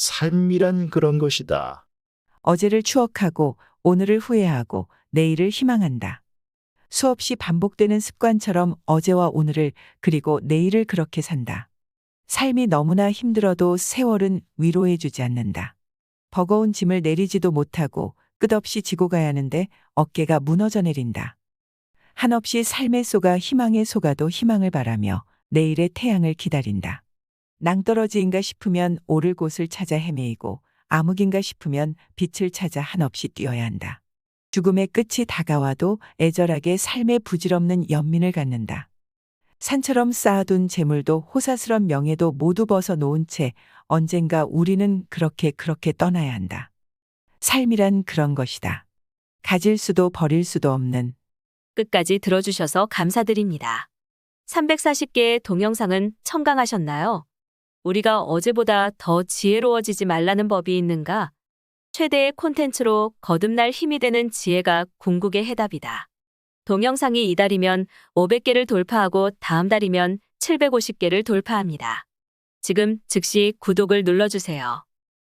삶이란 그런 것이다. 어제를 추억하고 오늘을 후회하고 내일을 희망한다. 수없이 반복되는 습관처럼 어제와 오늘을 그리고 내일을 그렇게 산다. 삶이 너무나 힘들어도 세월은 위로해 주지 않는다. 버거운 짐을 내리지도 못하고 끝없이 지고 가야 하는데 어깨가 무너져 내린다. 한없이 삶의 쏘가 희망의 쏘가도 희망을 바라며 내일의 태양을 기다린다. 낭떠러지인가 싶으면 오를 곳을 찾아 헤매이고 암흑인가 싶으면 빛을 찾아 한없이 뛰어야 한다. 죽음의 끝이 다가와도 애절하게 삶의 부질없는 연민을 갖는다. 산처럼 쌓아둔 재물도 호사스런 명예도 모두 벗어 놓은 채 언젠가 우리는 그렇게 그렇게 떠나야 한다. 삶이란 그런 것이다. 가질 수도 버릴 수도 없는 끝까지 들어주셔서 감사드립니다. 340개의 동영상은 청강하셨나요? 우리가 어제보다 더 지혜로워지지 말라는 법이 있는가? 최대의 콘텐츠로 거듭날 힘이 되는 지혜가 궁극의 해답이다. 동영상이 이달이면 500개를 돌파하고 다음 달이면 750개를 돌파합니다. 지금 즉시 구독을 눌러주세요.